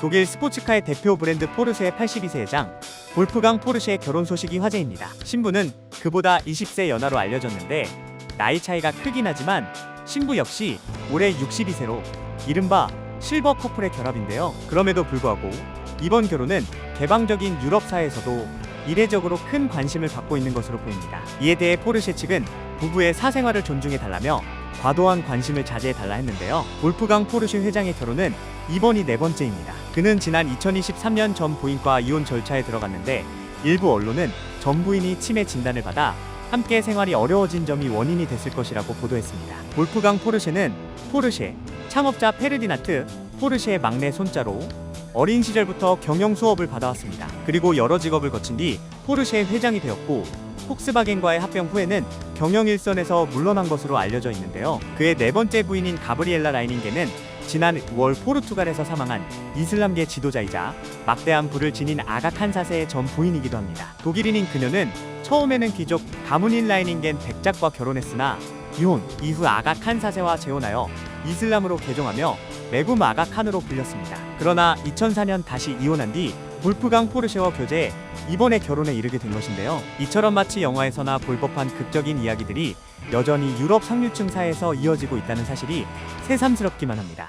독일 스포츠카의 대표 브랜드 포르쉐의 82세 회장 볼프강 포르쉐의 결혼 소식이 화제입니다. 신부는 그보다 20세 연하로 알려졌는데 나이 차이가 크긴 하지만 신부 역시 올해 62세로 이른바 실버 커플의 결합인데요. 그럼에도 불구하고 이번 결혼은 개방적인 유럽 사회에서도 이례적으로 큰 관심을 받고 있는 것으로 보입니다. 이에 대해 포르쉐 측은 부부의 사생활을 존중해 달라며 과도한 관심을 자제해 달라 했는데요. 볼프강 포르쉐 회장의 결혼은 이번이 네 번째입니다. 그는 지난 2023년 전 부인과 이혼 절차에 들어갔는데 일부 언론은 전 부인이 치매 진단을 받아 함께 생활이 어려워진 점이 원인이 됐을 것이라고 보도했습니다. 볼프강 포르쉐는 포르쉐 창업자 페르디나트 포르쉐의 막내 손자로 어린 시절부터 경영 수업을 받아왔습니다. 그리고 여러 직업을 거친 뒤 포르쉐의 회장이 되었고 폭스바겐과의 합병 후에는 경영 일선에서 물러난 것으로 알려져 있는데요. 그의 네 번째 부인인 가브리엘라 라이닝게는 지난 5월 포르투갈에서 사망한 이슬람계 지도자이자 막대한 부를 지닌 아가 칸 4세의 전 부인이기도 합니다. 독일인인 그녀는 처음에는 귀족 가문인 라이닝겐 백작과 결혼했으나 이혼 이후 아가 칸 4세와 재혼하여 이슬람으로 개종하며 메굼 아가 칸으로 불렸습니다. 그러나 2004년 다시 이혼한 뒤 볼프강 포르쉐와 교제해 이번에 결혼에 이르게 된 것인데요. 이처럼 마치 영화에서나 볼 법한 극적인 이야기들이 여전히 유럽 상류층 사회에서 이어지고 있다는 사실이 새삼스럽기만 합니다.